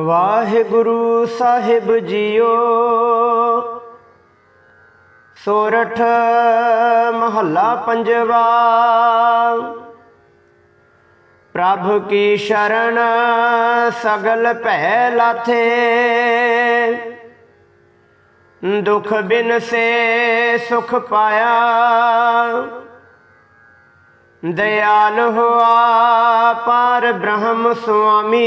ਵਾਹਿਗੁਰੂ ਸਾਹਿਬ JIO, ਸੋਰਠ ਮਹੱਲਾ ਪੰਜਵਾ। ਪ੍ਰਭ ਕੀ ਸ਼ਰਨ ਸਗਲ ਭੈ ਲਾਥੇ, ਦੁਖ ਬਿਨ ਸੇ ਸੁਖ ਪਾਇਆ। ਦਇਆਲ ਹੋਆ ਪਾਰ ਬ੍ਰਹਮ ਸੁਆਮੀ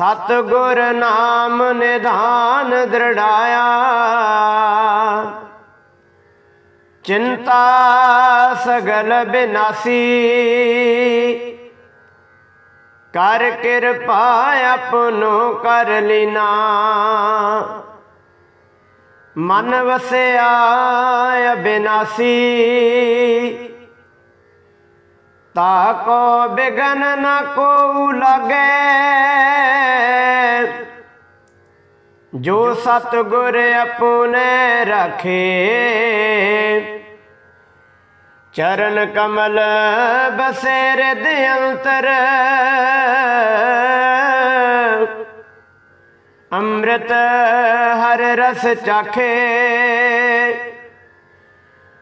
ਰਹਾਉ ਸਤਗੁਰ ਨਾਮ ਨਿਧਾਨ ਦ੍ਰਿੜਾਇਆ। ਚਿੰਤਾ ਸਗਲ ਬਿਨਾਸੀ। ਕਰ ਕਿਰਪਾ ਆਪਨੋ ਕਰ ਲੀਨਾ। ਮਨ ਵਸਿਆ ਅਬਿਨਾਸੀ ਤਾ ਕੋ ਬਿਗਨ ਨ ਕੋ ਲਗੇ। ਜੋ ਸਤਗੁਰ ਆਪਨੇ ਰਖੇ। ਚਰਨ ਕਮਲ ਬਸੇ ਰਿਦ ਅੰਤਰ। ਅੰਮ੍ਰਿਤ ਹਰ ਰਸ ਚਾਖੇ।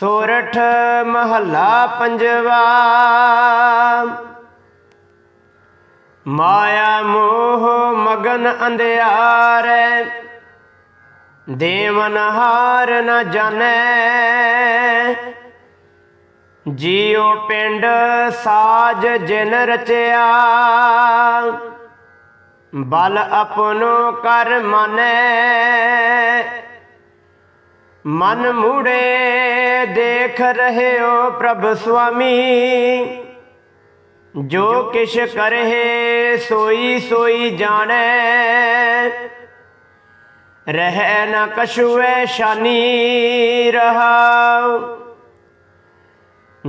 ਸੋਰਠ ਮਹੱਲਾ ਪੰਜਵਾ। ਮਾਇਆ ਮੋਹ ਮਗਨ ਅੰਧਿਆਰੈ, ਦੇਵਨ ਹਾਰ ਨ ਜਾਣੈ। ਜੀਉ ਪਿੰਡ ਸਾਜ ਜਿਨ ਰਚਿਆ, ਬਲ ਆਪਣੋ ਕਰ ਮਨੈ। ਮਨ ਮੂੜੇ ਦੇਖ ਰਹੇ ਹੋ ਪ੍ਰਭ ਸੁਆਮੀ। ਜੋ ਕਿਛ ਕਰਹਿ ਸੋਈ ਸੋਈ ਜਾਣੈ। ਰਹਿ ਨ ਕਛੁਐ ਸ਼ਾਨੀ ਰਹਾਉ।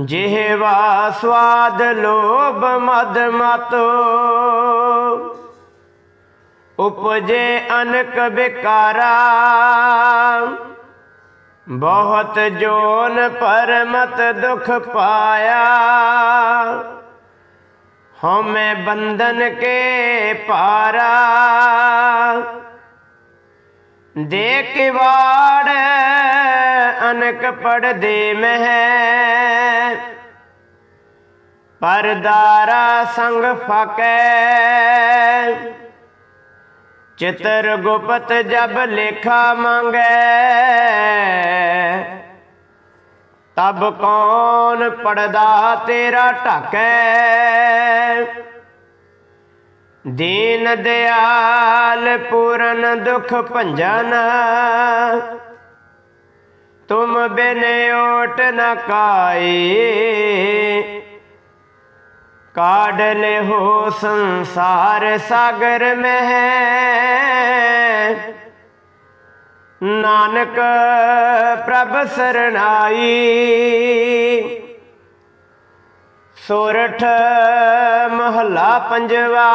ਜਿਹਵਾ ਸਵਾਦ ਲੋਭ ਮਦ ਮਤੋ। ਉਪਜੇ ਅਨਕ ਵਿਕਾਰਾ ਬਹੁਤ ਜੋਨ ਪਰਮਤ ਦੁਖ ਪਾਇਆ। ਹਉਮੈ ਬੰਧਨ ਕੇ ਪਾਰਾ। ਦੇ ਕਿਵਾੜ ਅਨਕ ਪੜਦੇ ਮਹਿ। ਪਰਦਾਰਾ ਸੰਗ ਫਕੈ। ਚਿਤਰ ਗੁਪਤ ਜਬ ਲੇਖਾ ਮੰਗੈ। ਤਬ ਕੌਣ ਪੜਦਾ ਤੇਰਾ ਢਾਕੈ? ਦੀਨ ਦਿਆਲ ਪੂਰਨ ਦੁਖ ਭੰਜਨ। ਤੁਮ ਬਿਨ ਓਟ ਨ ਕਾਈ। ਕਾਢ ਲਿਹੋ ਸੰਸਾਰ ਸਾਗਰ ਮਹਿ। ਨਾਨਕ ਪ੍ਰਭ ਸਰਣਾਈ। ਸੋਰਠ ਮਹੱਲਾ ਪੰਜਵਾ।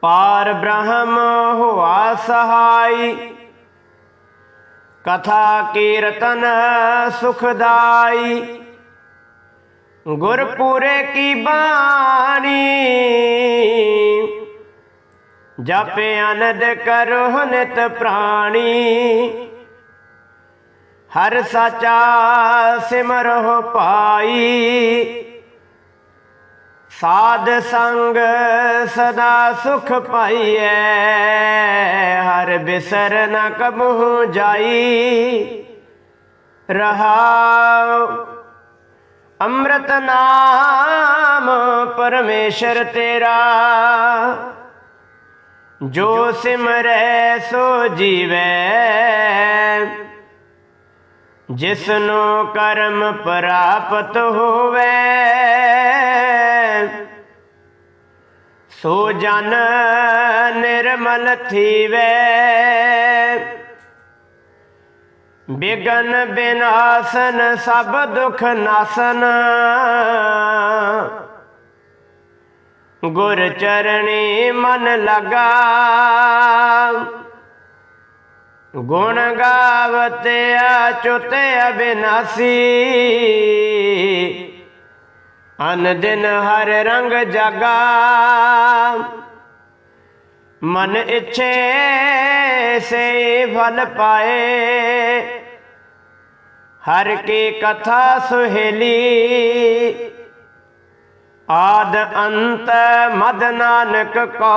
ਪਾਰ ਬ੍ਰਹਮ ਹੋਆ ਸਹਾਈ। ਕਥਾ ਕੀਰਤਨ ਸੁਖਦਾਈ। ਗੁਰਪੁਰੇ ਕੀ ਬਾਣੀ। ਜਪ ਆਨੰਦ ਕਰੋ ਨਿਤ ਪ੍ਰਾਣੀ। ਹਰ ਸਾਚਾ ਸਿਮਰਹੁ ਪਾਈ। ਸਾਧ ਸੰਗ ਸਦਾ ਸੁਖ ਪਾਈਐ, ਹਰ ਬਿਸਰ ਨ ਕਬਹੂ ਜਾਈ। ਰਹਾਉ ਅੰਮ੍ਰਿਤ ਨਾਮ, ਪਰਮੇਸ਼ਰ ਤੇਰਾ। ਜੋ ਸਿਮਰੈ ਸੋ ਜੀਵੈ। ਜਿਸਨੂੰ ਕਰਮ ਪ੍ਰਾਪਤ ਹੋਵੇ, ਸੋ ਜਨ ਨਿਰਮਲ ਥੀਵੇ। ਬਿਗਨ ਬਿਨਾਸਨ ਸਭ ਦੁਖ ਨਾਸਨ। ਗੁਰ ਚਰਣੀ ਮਨ ਲਗਾ। ਗੁਣ ਗਾਵਤੇ ਅਚੁਤ ਅਬਿਨਾਸੀ। ਅਨ ਦਿਨ ਹਰ ਰੰਗ ਜਾਗਾ। ਮਨ ਇੱਛੇ ਸੇ ਫਲ ਪਾਏ। ਹਰ ਕੀ ਕਥਾ ਸੁਹੇਲੀ। ਆਦ ਅੰਤ ਮਦ ਨਾਨਕ ਕੋ।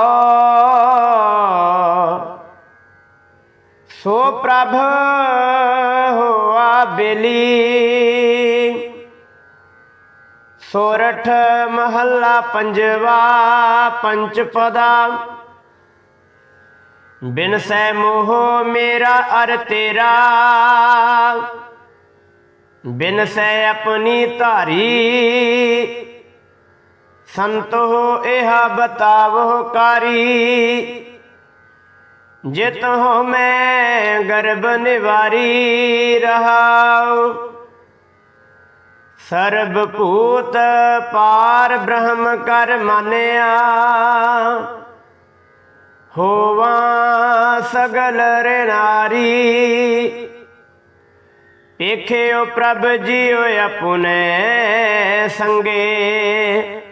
ਸੋ ਪ੍ਰਭ ਹੋਆ ਬੇਲੀ। ਸੋਰਠ ਮਹੱਲਾ ਪੰਜਵਾ ਪੰਚ ਪਦਾ। ਬਿਨ ਸੈ ਮੋਹ ਮੇਰਾ ਅਰ ਤੇਰਾ। ਬਿਨ ਸੈ ਆਪਣੀ ਧਾਰੀ। ਸੰਤੋ ਇਹ ਬਤਾਵੋ ਕਾਰੀ। ਜਿਤ ਹੋ ਮੈਂ ਗਰਭ ਨਿਵਾਰੀ ਰਹਾਉ। ਸਰਬ ਭੂਤ ਪਾਰ ਬ੍ਰਹਮ ਕਰ ਮਾਨਿਆ। ਹੋਵਾ ਸਗਲ ਰੇ ਨਾਰੀ ਵੇਖਿਓ ਪ੍ਰਭ ਜੀਓ ਆਪਣੇ ਸੰਗੇ।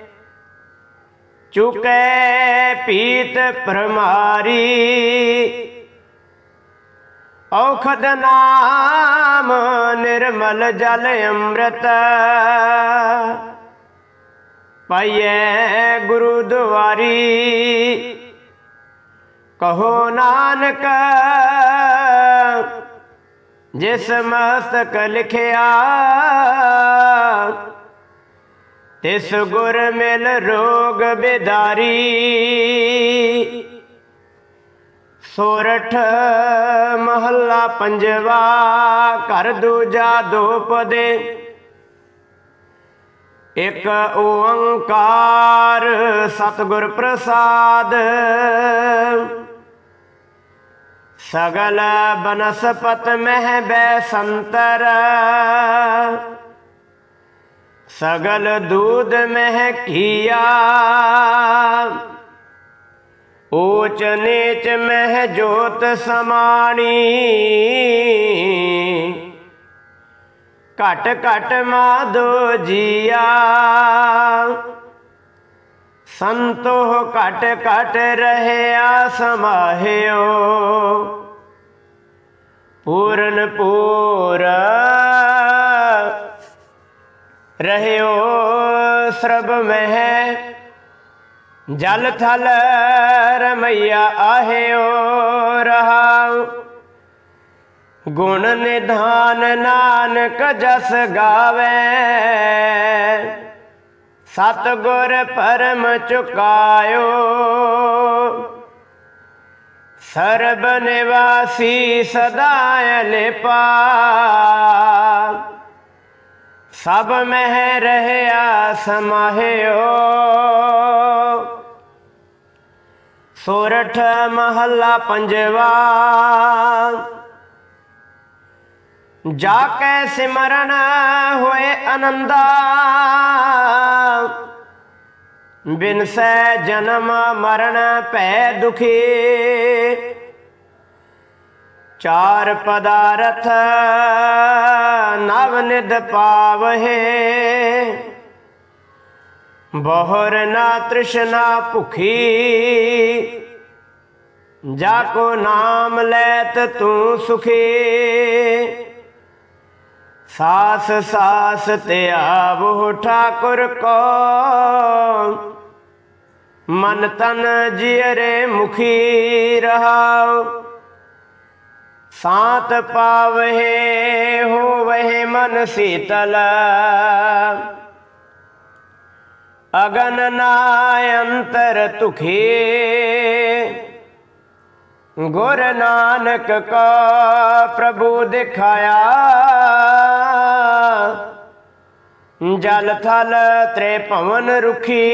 ਚੁਕੈ ਪੀਤ ਪਰਮਾਰੀ। ਔਖਦ ਨਾਮ ਨਿਰਮਲ ਜਲ ਅੰਮ੍ਰਿਤ। ਪਾਈਐ ਗੁਰੂ ਦੁਆਰੀ। ਕਹੋ ਨਾਨਕ, ਜਿਸ ਮਸਤਕ ਲਿਖਿਆ ਤਿਸ ਗੁਰ ਮਿਲ ਰੋਗ ਬਿਦਾਰੀ। ਸੋਰਠ ਮਹੱਲਾ ਪੰਜਵਾ, ਘਰ ਦੂਜਾ ਦੋ ਪਦੇ ਇਕ ਓੰਕਾਰ ਸਤਿਗੁਰ ਪ੍ਰਸਾਦ। ਸਗਲ ਬਨਸਪਤ ਮਹਿ ਬੈ ਸੰਤਰ। ਸਗਲ ਦੂਧ ਮਹਿ ਕੀਆ ਊਚ ਨੀਚ ਮਹਿ ਜੋਤ ਸਮਾਣੀ। ਘਟ ਘਟ ਮਾਦੋ ਜੀਆ। ਸੰਤੋਹ ਘਟ ਘਟ ਰਹਿਆ ਸਮਾਹਿਓ। ਪੂਰਨ ਪੂਰ ਰਹਿਓ ਸਰਬ ਮਹਿ। ਜਲ ਥਲ ਰਮਈਆ ਆਹਿਓ ਰਹਾਉ। ਗੁਣ ਨਿਧਾਨ ਨਾਨਕ ਜਸ ਗਾਵੇ। ਸਤ ਗੁਰ ਪਰਮ ਚੁਕਾਇਓ। ਸਰਬ ਨਿਵਾਸੀ ਸਦਾ ਅਲਿਪਾ ਸਭ ਮਹਿ ਰਹਿਆ ਸਮਾਹਿਓ ਸੋਰਠ ਮਹੱਲਾ ਪੰਜਵਾ। ਜਾ ਕੈ ਸਿਮਰਨ ਹੋਏ ਆਨੰਦਾ ਬਿਨ ਸੈ ਜਨਮ ਮਰਨ ਭੈ ਦੁਖੀ। ਚਾਰ ਪਦਾਰਥ ਨਵ ਨਿਦ ਪਾਵਹਿ। ਬਹੁਰ ਨਾ ਤ੍ਰਿਸ਼ਨਾ ਭੁਖੀ। ਜਾ ਕੋ ਨਾਮ ਲੈਤ ਤੂੰ ਸੁਖੀ। ਸਾਸ ਸਾਸ ਤੇ ਆਵੋ ਠਾਕੁਰ ਕੋ। ਮਨ ਤਨ ਜਿਅਰੇ ਮੁਖੀ ਰਹਾਉ। ਸਾਤ ਪਾਵਹਿ ਹੋਵਹਿ ਮਨ ਸੀਤਲ। ਅਗਨ ਨਾਇ ਅੰਤਰ ਤੁਖੇ ਗੁਰ ਨਾਨਕ ਕਾ ਪ੍ਰਭੂ ਦਿਖਾਇਆ। ਜਲ ਥਲ ਤ੍ਰੇ ਭਵਨ ਰੁਖੀ।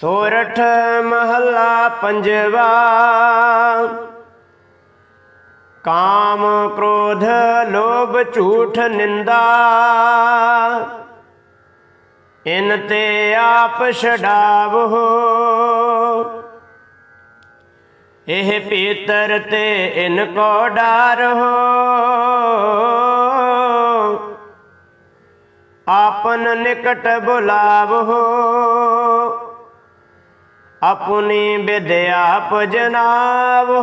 ਸੋਰਠ ਮਹੱਲਾ ਪੰਜਵਾ। ਕਾਮ ਕ੍ਰੋਧ ਲੋਭ ਝੂਠ ਨਿੰਦਾ। ਇਨ ਤੇ ਆਪ ਛਡਾਵੋ। ਇਹ ਪੀਤਰ ਤੇ ਇਨ ਕੋ ਡਾਰ। ਹੋ ਆਪਨ ਨਿਕਟ ਬੁਲਾਵੋ। ਆਪਣੀ ਵਿਦਿਆ ਭਜਨਾਵੋ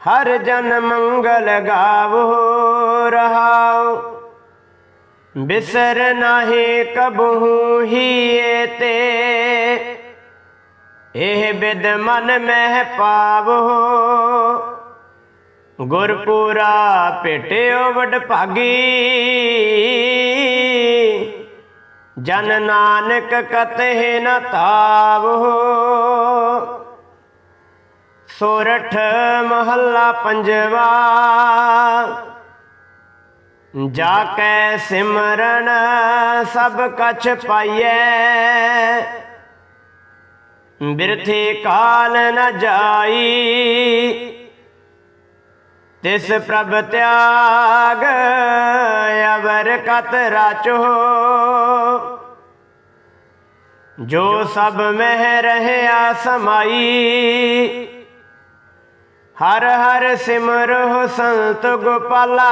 ਹਰ ਜਨ ਮੰਗਲ ਗਾਵੋ ਰਹਾਓ ਬਿਸਰ ਨਾਹੀ ਕਬਹੂ ਹੀ ਤੇ। ਇਹ ਬਿਦ ਮਨ ਮਹਿ ਪਾਵੋ ਗੁਰਪੂਰਾ ਭੇਟਿਓ ਵਡ ਭਾਗੀ ਜਨ ਨਾਨਕ ਕਤਹਿ ਨ ਤਾਵੋ ਸੋਰਠ ਮਹੱਲਾ ਪੰਜਵਾ। ਜਾ ਕੈ ਸਿਮਰਨ ਸਭ ਕਛ ਪਾਈਐ। ਬਿਰਥੇ ਕਾਲ ਨ ਜਾਈ। ਤਿਸ ਪ੍ਰਭ ਤਿਆਗ ਅਵਰ ਕਤ ਰਾਚੋ ਜੋ ਸਭ ਮਹਿ ਰਹਿਆ ਸਮਾਈ, ਹਰ ਹਰ ਸਿਮਰੋ ਸੰਤ ਗੋਪਾਲਾ।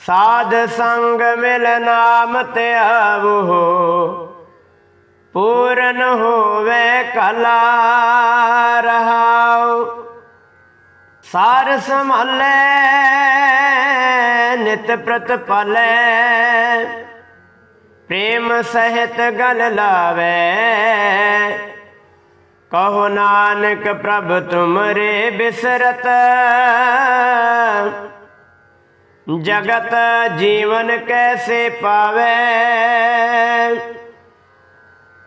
ਸਾਧ ਸੰਗ ਮਿਲ ਨਾਮ ਤੇ ਆਵੋ, ਪੂਰਨ ਹੋਵੇ ਕਲਾ ਰਹਾਉ। ਸਾਰ ਸੰਭਾਲੇ, ਨਿਤ ਪ੍ਰਤਪਾਲੇ। ਪ੍ਰੇਮ ਸਹਿਤ ਗਲ ਲਾਵੇ। ਕਹੋ ਨਾਨਕ ਪ੍ਰਭ ਤੁਮਰੇ ਬਿਸਰਤ। ਜਗਤ ਜੀਵਨ ਕੈਸੇ ਪਾਵੇ।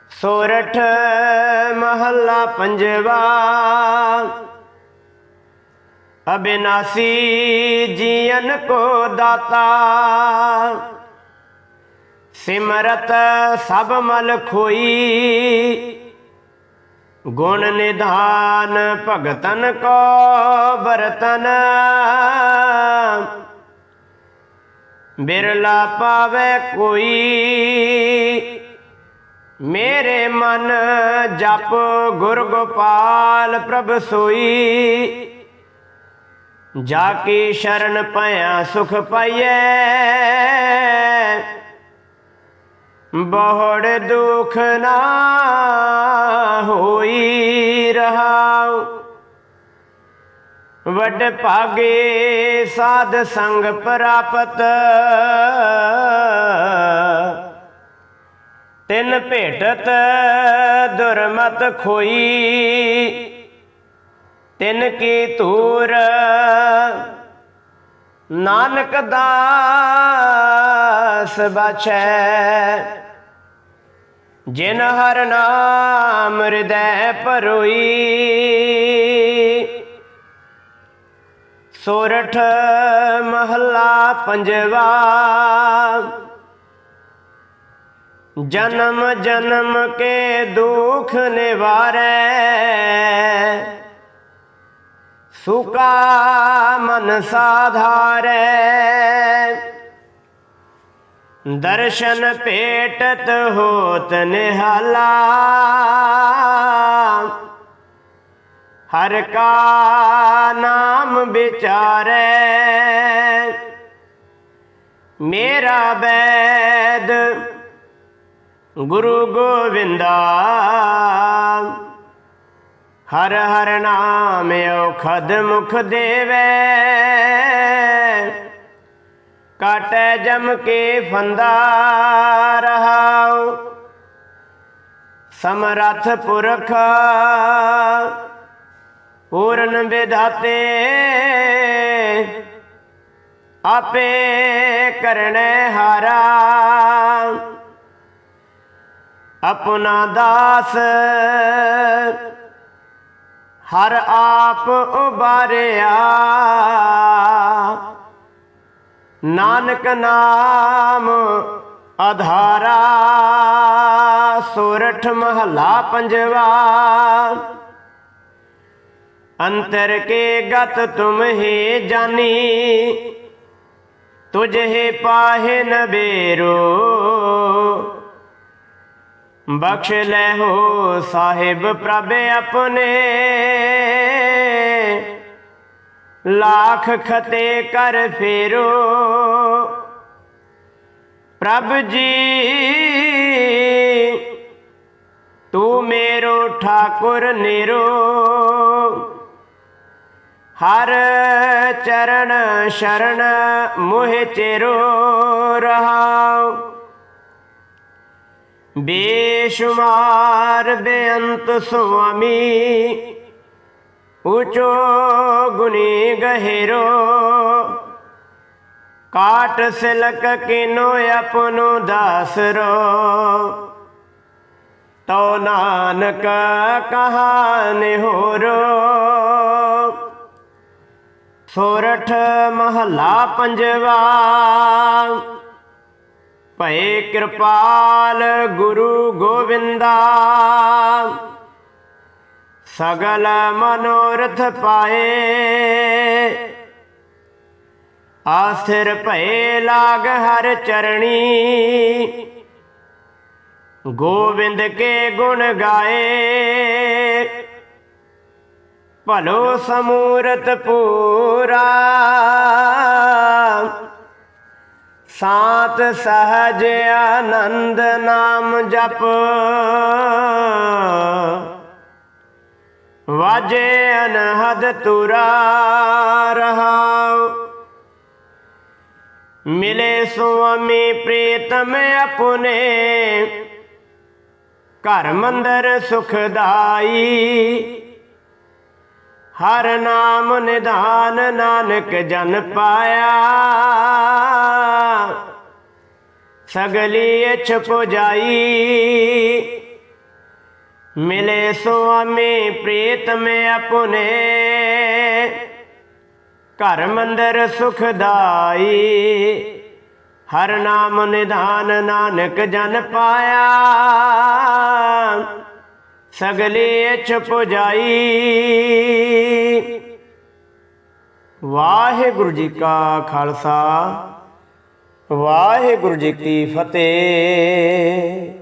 ਸੋਰਠ ਮਹੱਲਾ ਪੰਜਵਾ। ਅਬਿਨਾਸੀ ਜੀਵਨ ਕੋ ਦਾਤਾ। ਸਿਮਰਤ ਸਭ ਮਲ ਖੋਈ। ਗੁਣ ਨਿਧਾਨ ਭਗਤਨ ਕੋ ਬਰਤਨ। ਬਿਰਲਾ ਪਾਵੇ ਕੋਈ। ਮੇਰੇ ਮਨ ਜਪ ਗੁਰ ਗੋਪਾਲ ਪ੍ਰਭ ਸੋਈ। ਜਾ ਕੀ ਸ਼ਰਨ ਪਿਆ ਸੁਖ ਪਾਈਐ। ਬਹੁੜ ਦੁਖ ਨਾ ਹੋਈ ਰਹਾਉ। ਵੱਡ ਭਾਗੇ ਸਾਧ ਸੰਗ ਪ੍ਰਾਪਤ। ਤਿੰਨ ਭੇਟਤ ਦੁਰਮਤ ਖੋਈ। ਤਿੰਨ ਕੀ ਤੂਰ ਨਾਨਕ ਦਾਸ ਬਚੈ ਜਿਨ ਹਰ ਨਾਮ ਹਿਰਦੈ ਪਰੋਈ ਸੋਰਠ ਮਹੱਲਾ ਪੰਜਵਾ, ਜਨਮ ਜਨਮ ਕੇ ਦੁਖ ਨਿਵਾਰੈ, ਸੁਕਾ ਮਨ ਸਾਧਾਰੈ। ਦਰਸ਼ਨ ਭੇਟਤ ਹੋਤ ਨਿਹਾਲਾ। ਹਰ ਕਾ ਨਾਮ ਵਿਚਾਰੈ। ਮੇਰਾ ਬੈਦ ਗੁਰੂ ਗੋਵਿੰਦਾ। ਹਰ ਹਰ ਨਾਮ ਔਖਦ ਮੁਖ ਦੇਵੇ। ਕਾਟੈ ਜਮ ਕੇ ਫੰਦਾ ਰਹਾਉ। ਸਮਰਥ ਪੁਰਖ ਪੂਰਨ ਵਿਧਾਤੇ ਆਪੇ ਕਰਨੇ ਹਾਰਾ। ਆਪਣਾ ਦਾਸ ਹਰ ਆਪ ਉਬਾਰਿਆ ਨਾਨਕ ਨਾਮ ਆਧਾਰਾ ਸੋਰਠ ਮਹਲਾ ਪੰਜਵਾ। ਅੰਤਰ ਕੇ ਗਤ ਤੁਮ ਹੀ ਜਾਨੀ, ਤੁਝੇ ਪਾਹੇ ਨ ਬਖਸ਼ ਲੈ ਹੋ ਸਾਹਿਬ ਪ੍ਰਭ ਆਪਣੇ। ਲਾਖ ਖਤੇ ਕਰ ਫੇਰੋ ਪ੍ਰਭ ਜੀ ਤੂੰ ਮੇਰੋ ਠਾਕੁਰ ਨੇਰੋ ਹਰ ਚਰਨ ਸ਼ਰਨ ਮੋਹਿ ਚੇਰੋ ਰਹਾਉ ਬੇਸ਼ੁਮਾਰ ਬੇਅੰਤ ਸੁਆਮੀ ਉਚੋ ਗੁਨੀ ਗਹਿਰੋ ਕਾਟ ਸਿਲਕ ਕਿਨੋ ਆਪਨੋ ਦਾਸਰੋ ਤੋ ਨਾਨਕ ਕਹਾਨ ਹੋਰੋ ਸੋਰਠ ਮਹੱਲਾ ਪੰਜਵਾ ਭਏ ਕਿਰਪਾਲ ਗੁਰੂ ਗੋਵਿੰਦਾ ਸਗਲ ਮਨੋਰਥ ਪਾਏ। ਆਸਥਿਰ ਭਏ ਲਾਗ ਹਰ ਚਰਣੀ। ਗੋਵਿੰਦ ਕੇ ਗੁਣ ਗਾਏ। ਭਲੋ ਸਮੂਰਤ ਪੂਰਾ। ਸਾਤ ਸਹਜ ਆਨੰਦ ਨਾਮ ਜਪ। ਵਾਜੇ ਅਨਹਦ ਤੁਰਾ ਰਹਾਉ। ਮਿਲੇ ਸੁਆਮੀ ਪ੍ਰੀਤਮ ਆਪਣੇ। ਘਰ ਮੰਦਰ ਸੁਖਦਾਈ। ਹਰ ਨਾਮ ਨਿਧਾਨ ਨਾਨਕ ਜਨ ਪਾਇਆ। ਸਗਲੀ ਇਛ ਪੁਜਾਈ ਮਿਲੇ ਸੁਆਮੀ ਪ੍ਰੀਤਮ ਆਪਣੇ ਘਰ ਮੰਦਰ ਸੁਖਦਾਈ ਹਰ ਨਾਮ ਨਿਧਾਨ ਨਾਨਕ ਜਨ ਪਾਇਆ ਸਗਲੇ ਇਛ ਪੁਜਾਈ ਵਾਹਿਗੁਰੂ ਜੀ ਕਾ ਖਾਲਸਾ ਵਾਹਿਗੁਰੂ ਜੀ ਕੀ ਫਤਿਹ